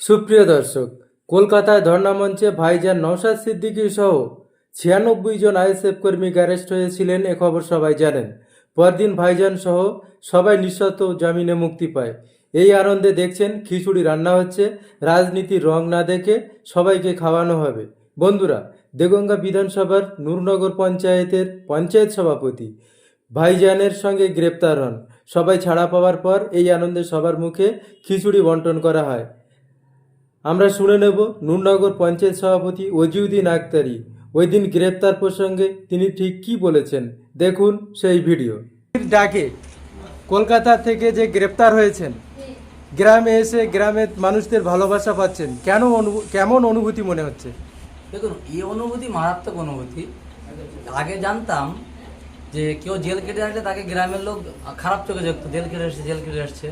সুপ্রিয় দর্শক, কলকাতায় ধর্ণা মঞ্চে ভাইজান নওশাদ সিদ্দিকী সহ ছিয়ানব্বই জন আইএসএফ কর্মী অ্যারেস্ট হয়েছিলেন এ খবর সবাই জানেন। পরদিন ভাইজান সহ সবাই নিঃশর্ত জামিনে মুক্তি পায়। এই আনন্দে দেখছেন খিচুড়ি রান্না হচ্ছে, রাজনীতির রং না দেখে সবাইকে খাওয়ানো হবে। বন্ধুরা, দেগঙ্গা বিধানসভার নূরনগর পঞ্চায়েতের পঞ্চায়েত সভাপতি ভাইজানের সঙ্গে গ্রেপ্তার হন। সবাই ছাড়া পাওয়ার পর এই আনন্দে সবার মুখে খিচুড়ি বন্টন করা হয়। আমরা শুনে নেব নুরনগর পঞ্চায়েত সভাপতি ওজিউদ্দিন আক্তারি। ওই দিন গ্রেপ্তার প্রসঙ্গে তিনি ঠিক কি বলেছেন দেখুন সেই ভিডিও। ডাকে কলকাতা থেকে যে গ্রেপ্তার হয়েছেন গ্রামে এসে গ্রামের মানুষদের ভালোবাসা পাচ্ছেন কেন অনুভূ- কেমন অনুভূতি মনে হচ্ছে? দেখুন এই অনুভূতি মারাত্মক অনুভূতি। আগে জানতাম যে কেউ জেল কেটে আসলে তাকে গ্রামের লোক খারাপ চোখে দেখতো জেল কেটে আসছে জেল কেটে আসছে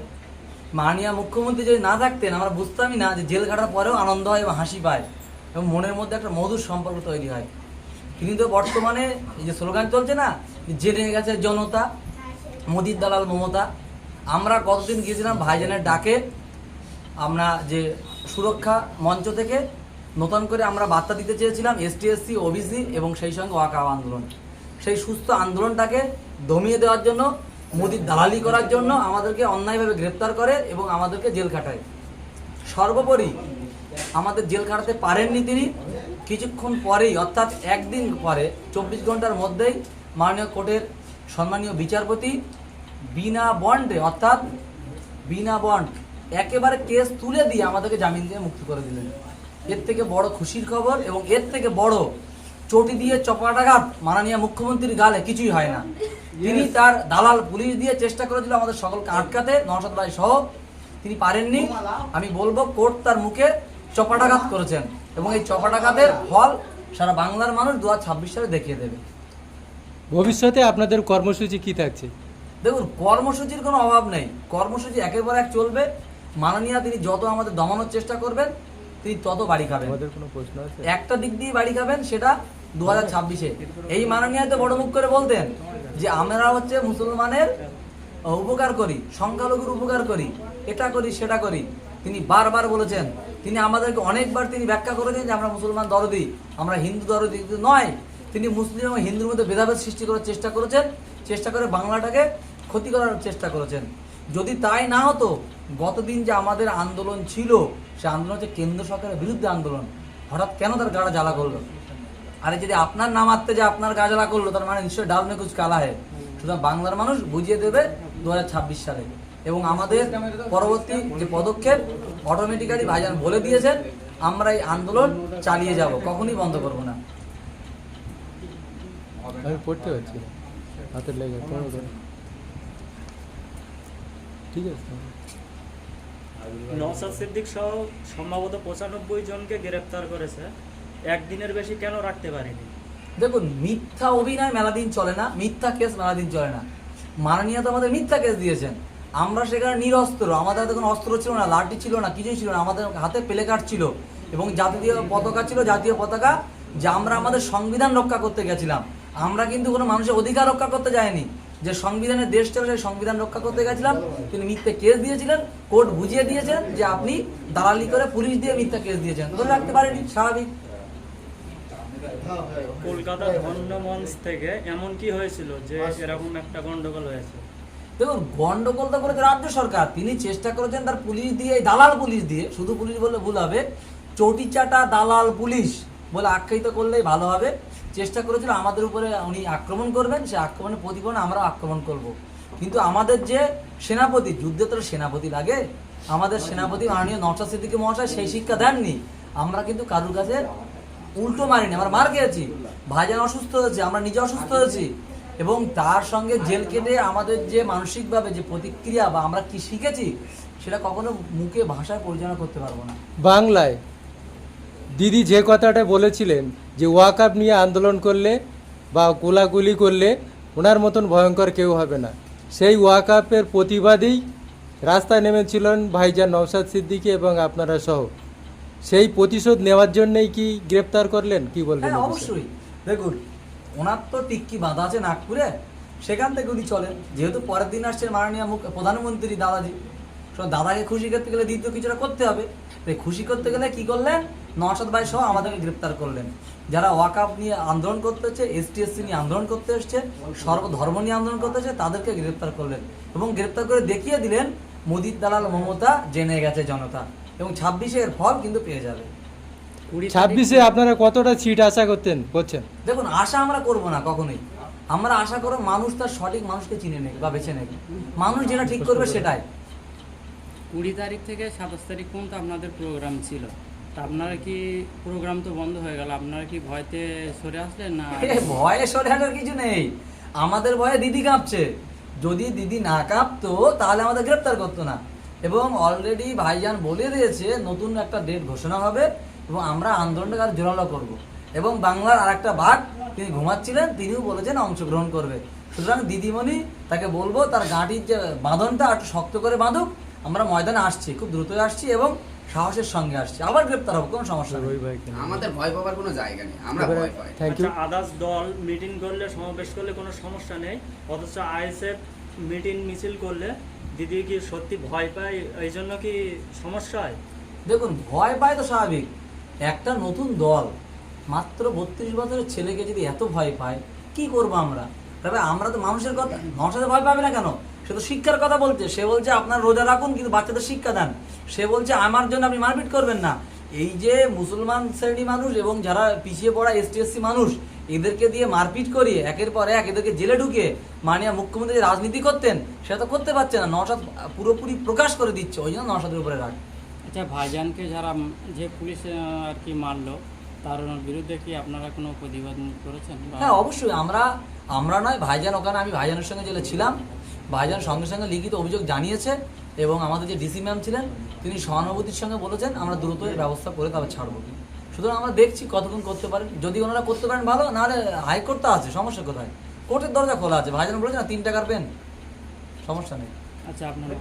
মাননীয় মুখ্যমন্ত্রী যদি না থাকতেন, আমরা বুঝতামই না যে জেল কাটার পরেও আনন্দ হয় এবং হাসি পায় এবং মনের মধ্যে একটা মধুর সম্পর্ক তৈরি হয়। কিন্তু বর্তমানে এই যে স্লোগান চলছে না জেনে গেছে জনতা, মোদির দালাল মমতা, আমরা কতদিন গিয়েছিলাম ভাইজানের ডাকে, আমরা যে সুরক্ষা মঞ্চ থেকে নতুন করে আমরা বার্তা দিতে চেয়েছিলাম, এসটি, এসসি, ওবিসি এবং সেই সঙ্গে ওয়াকা আন্দোলন। সেই সুস্থ আন্দোলনটাকে দমিয়ে দেওয়ার জন্য মোদির দালালি করার জন্য আমাদেরকে অন্যায়ভাবে গ্রেপ্তার করে এবং আমাদেরকে জেল খাটায়। সর্বোপরি আমাদের জেল খাটাতে পারেননি তিনি। কিছুক্ষণ পরেই, অর্থাৎ একদিন পরে, চব্বিশ ঘণ্টার মধ্যেই মাননীয় কোর্টের সম্মানীয় বিচারপতি বিনা বন্ডে, অর্থাৎ বিনা বন্ড, একেবারে কেস তুলে দিয়ে আমাদেরকে জামিন দিয়ে মুক্তি করে দিলেন। এর থেকে বড় খুশির খবর এবং এর থেকে বড় চটি দিয়ে চপাটাঘাত মাননীয় মুখ্যমন্ত্রীর গালে কিছুই হয় না। তিনি তার দালাল পুলিশ দিয়ে চেষ্টা করেছিল আমাদের সকলকে আটকাতে নওশাদ ভাই সহ তিনি পারেননি। আমি বলব কোর্ট তার মুখে চপাটাঘাত করেছেন এবং এই চপাটাঘাতের ফল সারা বাংলার মানুষ দু ছাব্বিশ সালে দেখিয়ে দেবে। ভবিষ্যতে আপনাদের কর্মসূচি কি থাকছে? দেখুন কর্মসূচির কোনো অভাব নেই। কর্মসূচি একের পর এক চলবে। মাননীয়া তিনি যত আমাদের দমানোর চেষ্টা করবেন তিনি তত বাড়ি খাবেন। আমাদের কোনো প্রশ্ন একটা দিক দিয়ে বাড়ি খাবেন সেটা দু হাজার ছাব্বিশে। এই মাননীয় তো বড় মুখ করে বলতেন যে আমরা হচ্ছে মুসলমানের উপকার করি, সংখ্যালঘুর উপকার করি, এটা করি, সেটা করি। তিনি বারবার বলেছেন, তিনি আমাদেরকে অনেকবার তিনি ব্যাখ্যা করেছেন যে আমরা মুসলমান দরদি, আমরা হিন্দু দরদি নয়। তিনি মুসলিম এবং হিন্দুর মধ্যে ভেদাভেদ সৃষ্টি করার চেষ্টা করেছেন, চেষ্টা করে বাংলাটাকে ক্ষতি করার চেষ্টা করেছেন। যদি তাই না হতো, গতদিন যে আমাদের আন্দোলন ছিল, সে আন্দোলন হচ্ছে কেন্দ্র সরকারের বিরুদ্ধে আন্দোলন। হঠাৎ কেন তার গাড়া জ্বালা করল? আরে যদি আপনার নাম আত্মে যে আপনার গা জ্বালা করল তার মানে নিশ্চয়ই ডাল মে কুচ কালা হয় সুতরাং বাংলার মানুষ বুঝিয়ে দেবে দু সালে। এবং আমাদের পরবর্তী যে পদক্ষেপ অটোমেটিক্যালি ভাইজান বলে দিয়েছেন আমরা এই আন্দোলন চালিয়ে যাব কখনই বন্ধ করব না। আমি পড়তে পারছি হাতের লেগে ঠিক আছে। নওসাদ সিদ্দিক সহ সম্ভবত পঁচানব্বই জনকে গ্রেপ্তার করেছে। একদিনের বেশি কেন রাখতে পারেনি? দেখুন মিথ্যা অভিনয় মেলাদিন চলে না মিথ্যা কেস মেলাদিন চলে না। মাননীয় তো আমাদের মিথ্যা কেস দিয়েছেন। আমরা সেখানে নিরস্ত্র আমাদের হাতে কোনো অস্ত্র ছিল না লাঠি ছিল না কিছুই ছিল না আমাদের হাতে প্লে কার্ড ছিল এবং জাতীয় পতাকা ছিল জাতীয় পতাকা যে আমরা আমাদের সংবিধান রক্ষা করতে গেছিলাম। আমরা কিন্তু কোনো মানুষের অধিকার রক্ষা করতে যাইনি। যে সংবিধানের দেশ ছিল সেই সংবিধান রক্ষা করতে গেছিলাম। তিনি মিথ্যে কেস দিয়েছিলেন কোর্ট বুঝিয়ে দিয়েছেন যে আপনি দালালি করে পুলিশ দিয়ে মিথ্যা কেস দিয়েছেন। ধরে রাখতে পারেনি স্বাভাবিক। কলকাতা ধন্য মঞ্চ থেকে এমন কি হয়েছিল যে এরকম একটা গন্ডগোল হয়েছে? দেখুন গন্ডগোল তো করেছে রাজ্য সরকার। তিনি চেষ্টা করেছেন তার পুলিশ দিয়ে দালাল পুলিশ দিয়ে শুধু পুলিশ বললে ভুল হবে চটি চাটা দালাল পুলিশ বলে আখ্যায়িত করলেই ভালো হবে। চেষ্টা করেছিল আমাদের উপরে উনি আক্রমণ করবেন সে আক্রমণের প্রতিফলন আমরা আক্রমণ করব। কিন্তু আমাদের যে সেনাপতি যুদ্ধে তো সেনাপতি লাগে। আমাদের সেনাপতি মাননীয় নওশাদ সিদ্দিকী মহাশয় সেই শিক্ষা দেননি। আমরা কিন্তু কারুর কাছে উল্টো মারিনি, আমরা মার খেয়েছি। ভাইজান অসুস্থ হয়েছে, আমরা নিজে অসুস্থ হয়েছি। এবং তার সঙ্গে জেল কেটে আমাদের যে মানসিকভাবে যে প্রতিক্রিয়া বা আমরা কি শিখেছি, সেটা কখনো মুখে, ভাষায় পরিচালনা করতে পারব না। বাংলায় দিদি যে কথাটা বলেছিলেন যে ওয়াকআপ নিয়ে আন্দোলন করলে বা কোলাকুলি করলে ওনার মতন ভয়ঙ্কর কেউ হবে না। সেই ওয়াকআপের প্রতিবাদেই রাস্তায় নেমেছিলেন ভাইজান নওশাদ সিদ্দিকী এবং আপনারা সহ। সেই প্রতিশোধ নেওয়ার জন্যই কি গ্রেপ্তার করলেন? কি বলবেন হ্যাঁ অবশ্যই। দেখুন ওনার তো টিক্কি বাঁধা আছে নাগপুরে সেখান থেকে উনি চলেন। যেহেতু পরের দিন আসছেন মাননীয় প্রধানমন্ত্রী দাদাজি। দাদাকে খুশি করতে গেলে দ্বিতীয় কিছুটা করতে হবে। খুশি করতে গেলে কি করলেন? নশাদ ভাই সহ আমাদেরকে গ্রেপ্তার করলেন। যারা ওয়াকাপ নিয়ে আন্দোলন করতে হচ্ছে এসটিএসসি নিয়ে আন্দোলন করতে এসছে সর্বধর্ম নিয়ে আন্দোলন করতে হচ্ছে তাদেরকে গ্রেপ্তার করলেন। এবং গ্রেপ্তার করে দেখিয়ে দিলেন মোদির দালাল মমতা জেনে গেছে জনতা। এবং ছাব্বিশে এর ফল কিন্তু পেয়ে যাবে। ছাব্বিশে আপনারা কতটা সিট আশা করতেন করছেন? দেখুন আশা আমরা করব না কখনোই। আমরা আশা করব মানুষ তার সঠিক মানুষকে চিনে নেবে বা বেছে নেবে মানুষ যেটা ঠিক করবে সেটাই। কুড়ি তারিখ থেকে সাতাশ তারিখ পর্যন্ত আপনাদের প্রোগ্রাম ছিল। তা আপনারা কি প্রোগ্রাম তো বন্ধ হয়ে গেল? আপনারা কি ভয়তে সরে আসলেন না? ভয়ে সরে হাঁটার কিছু নেই। আমাদের ভয়ে দিদি কাঁপছে। যদি দিদি না কাঁপতো তাহলে আমাদের গ্রেপ্তার করতো না। এবং অলরেডি ভাইজান বলে দিয়েছে নতুন একটা ডেট ঘোষণা হবে এবং আমরা আন্দোলনটাকে আরও জোরালো করব। এবং বাংলার আর একটা ভাগ তিনি ঘুমাচ্ছিলেন তিনিও বলেছেন অংশগ্রহণ করবে। সুতরাং দিদিমণি তাকে বলব তার গাঁটির যে বাঁধনটা একটু শক্ত করে বাঁধুক আমরা ময়দানে আসছি খুব দ্রুতই আসছি এবং সাহসের সঙ্গে আসছি। আবার গ্রেপ্তার হব কোনো সমস্যা নেই। আমাদের ভয় পাবার কোনো জায়গা নেই আমরা ভয় পাই। থ্যাংক ইউ আচ্ছা আদার্স দল মিটিং করলে সমাবেশ করলে কোনো সমস্যা নেই অথচ আইএসএফ মিটিং মিছিল করলে দিদি কি সত্যি ভয় পায়? এই জন্য কি সমস্যা হয়? দেখুন, ভয় পায় তো স্বাভাবিক। একটা নতুন দল, মাত্র বত্রিশ বছরের ছেলেকে যদি এত ভয় পায়, কি করব আমরা? তবে আমরা তো মানুষের কথা মানুষের ভয় পাবে না কেন? সে তো শিক্ষার কথা বলছে। সে বলছে, আপনার রোজা রাখুন, কিন্তু বাচ্চাদের শিক্ষা দেন। সে বলছে, আমার জন্য আপনি মারপিট করবেন না। এই যে মুসলমান শ্রেণি মানুষ এবং যারা পিছিয়ে পড়া এসটি এসসি মানুষ এদেরকে দিয়ে মারপিট করিয়ে একের পর এক এদেরকে জেলে ঢুকে মাননীয় মুখ্যমন্ত্রী যে রাজনীতি করতেন সেটা তো করতে পারছে না। নসাদ পুরোপুরি প্রকাশ করে দিচ্ছে ওই জন্য নসাদের উপরে রাখ আচ্ছা ভাইজানকে যারা যে পুলিশ আর কি মারলো তার বিরুদ্ধে কি আপনারা কোনো প্রতিবাদ করেছেন? হ্যাঁ অবশ্যই আমরা আমরা নয় ভাইজান ওখানে আমি ভাইজানের সঙ্গে জেলে ছিলাম। ভাইজান সঙ্গে সঙ্গে লিখিত অভিযোগ জানিয়েছে এবং আমাদের যে ডিসি ম্যাম ছিলেন তিনি সহানুভূতির সঙ্গে বলেছেন আমরা দ্রুত ব্যবস্থা করে তারপর ছাড়বো। সুতরাং আমরা দেখছি কতক্ষণ করতে পারেন যদি ওনারা করতে পারেন ভালো নাহলে হাইকোর্ট তো আছে সমস্যা কোথায়? কোর্টের দরজা খোলা আছে ভাইজান বলেছে না তিন টাকার পেন। সমস্যা নেই। আচ্ছা আপনারা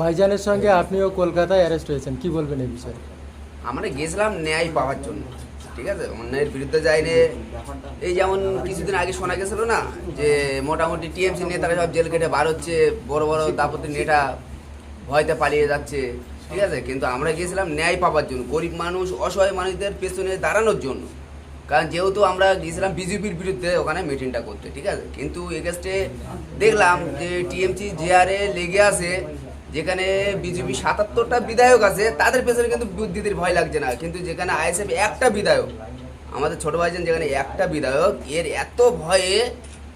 ভাইজানের সঙ্গে আপনিও কলকাতায় অ্যারেস্ট হয়েছেন কি বলবেন এই বিষয়ে? আমরা গেছিলাম ন্যায় পাওয়ার জন্য। ঠিক আছে? অন্যায়ের বিরুদ্ধে যাইনি এই যেমন কিছুদিন আগে শোনা গেছিল না, যে মোটামুটি টিএমসি নেতারা সব জেল কেটে বার হচ্ছে, বড় বড় দাপতি নেতা ভয়তে পালিয়ে যাচ্ছে, ঠিক আছে? কিন্তু আমরা গিয়েছিলাম ন্যায় পাওয়ার জন্য, গরিব মানুষ, অসহায় মানুষদের পেছনে দাঁড়ানোর জন্য। কারণ যেহেতু আমরা গিয়েছিলাম বিজেপির বিরুদ্ধে ওখানে মিটিংটা করতে, ঠিক আছে? কিন্তু এগেস্টে দেখলাম যে টিএমসি জেআরএ লেগে আছে যেখানে বিজেপি সাতাত্তরটা বিধায়ক আছে, তাদের পেছনে কিন্তু দিদির ভয় লাগছে না। কিন্তু যেখানে আইএসএফ একটা বিধায়ক, আমাদের ছোট ভাইজান যেখানে একটা বিধায়ক, এর এত ভয়ে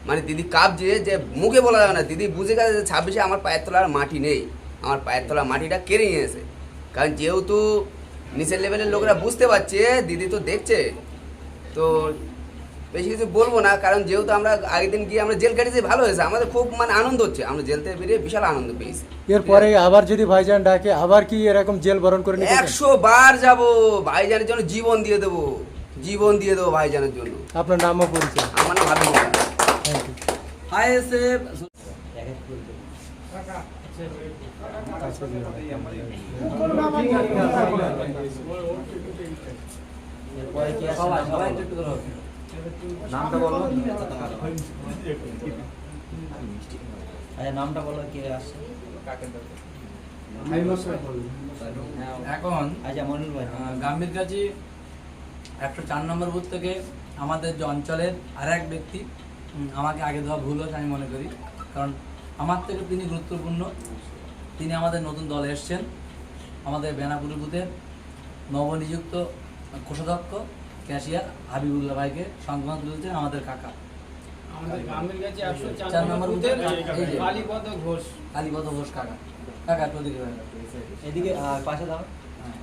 মানে দিদি কাঁপছে যে মুখে বলা যাবে না। দিদি বুঝে গেছে যে ছাব্বিশে আমার পায়ের তলার মাটি নেই। আমার পায়ের তলার মাটিটা কেড়ে নিয়েছে। কারণ যেহেতু নিচের লেভেলের লোকরা বুঝতে পারছে, দিদি তো দেখছে। তো বেশি কিছু বলব না কারণ যেহেতু আমরা আগের দিন গিয়ে আমরা জেল কাটিয়েছি ভালো হয়েছে। আমাদের খুব মানে আনন্দ হচ্ছে। আমরা জেল থেকে বেরিয়ে বিশাল আনন্দ পেয়েছি। এরপরে আবার যদি ভাইজান ডাকে আবার কি এরকম জেল বরণ করে একশো বার যাব। ভাইজানের জন্য জীবন দিয়ে দেবো। জীবন দিয়ে দেবো ভাইজানের জন্য। আপনার নামও পরিচয়। আমার নাম হাবিব সবাই সবাই একটু হোক। নামটা বলো। আচ্ছা নামটা বলো কে আসছে? এখন আচ্ছা মনির ভাই। গাম্ভীর কাজী একশো চার নম্বর বুথ থেকে আমাদের যে অঞ্চলের আর এক ব্যক্তি আমাকে আগে দেওয়া ভুল হয়েছে আমি মনে করি। কারণ আমার থেকে তিনি গুরুত্বপূর্ণ। তিনি আমাদের নতুন দলে এসছেন। আমাদের বেনাপুরি বুথের নবনিযুক্ত কোষাধ্যক্ষ। ক্যাশিয়ার হাবিবুল্লাহ ভাইকে সংবাদ তুলছেন আমাদের কাকা। চার নম্বর। কালীপদ ঘোষ। কালীপদ ঘোষ কাকা। কাকা এদিকে পাশে দাও হ্যাঁ।